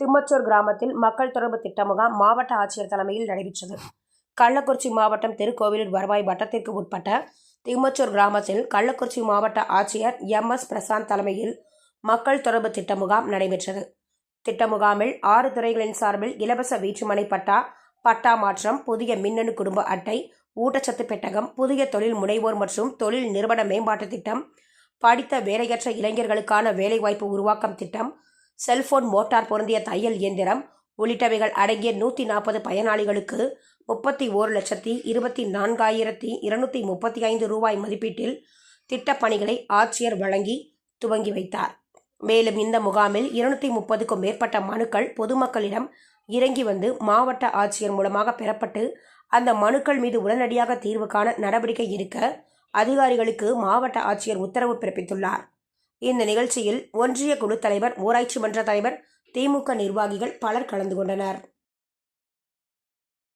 திம்மச்சூர் கிராமத்தில் மக்கள் தொடர்பு திட்ட முகாம் மாவட்ட ஆட்சியர் தலைமையில் நடைபெற்றது. கள்ளக்குறிச்சி மாவட்டம் திருக்கோவிலூர் வருவாய் வட்டத்திற்கு உட்பட்ட திம்மச்சூர் கிராமத்தில் கள்ளக்குறிச்சி மாவட்ட ஆட்சியர் எம். எஸ். பிரசாந்த் தலைமையில் மக்கள் தொடர்பு திட்ட முகாம் நடைபெற்றது. திட்ட முகாமில் ஆறு துறைகளின் சார்பில் இலவச வீட்டுமனை பட்டா பட்டா மாற்றம் புதிய மின்னணு குடும்ப அட்டை ஊட்டச்சத்து பெட்டகம் புதிய தொழில் முனைவோர் மற்றும் தொழில் நிறுவன மேம்பாட்டு திட்டம் படித்த வேலையற்ற இளைஞர்களுக்கான வேலைவாய்ப்பு உருவாக்கம் திட்டம் செல்போன் மோட்டார் பொருந்திய தையல் இயந்திரம் உள்ளிட்டவைகள் அடங்கிய நூற்றி நாற்பது பயனாளிகளுக்கு முப்பத்தி ஓரு லட்சத்தி இருபத்தி நான்காயிரத்தி இருநூற்றி முப்பத்தி ஐந்து ரூபாய் மதிப்பீட்டில் திட்டப் பணிகளை ஆட்சியர் வழங்கி துவங்கி வைத்தார். மேலும் இந்த முகாமில் இருநூற்றி முப்பதுக்கும் மேற்பட்ட மனுக்கள் பொதுமக்களிடம் இறங்கி வந்து மாவட்ட ஆட்சியர் மூலமாக பெறப்பட்டு அந்த மனுக்கள் மீது உடனடியாக தீர்வு காண நடவடிக்கை எடுக்க அதிகாரிகளுக்கு மாவட்ட ஆட்சியர் உத்தரவு பிறப்பித்துள்ளார். இந்த நிகழ்ச்சியில் ஒன்றிய குழு தலைவர் ஊராட்சி மன்ற தலைவர் திமுக நிர்வாகிகள் பலர் கலந்து கொண்டனர்.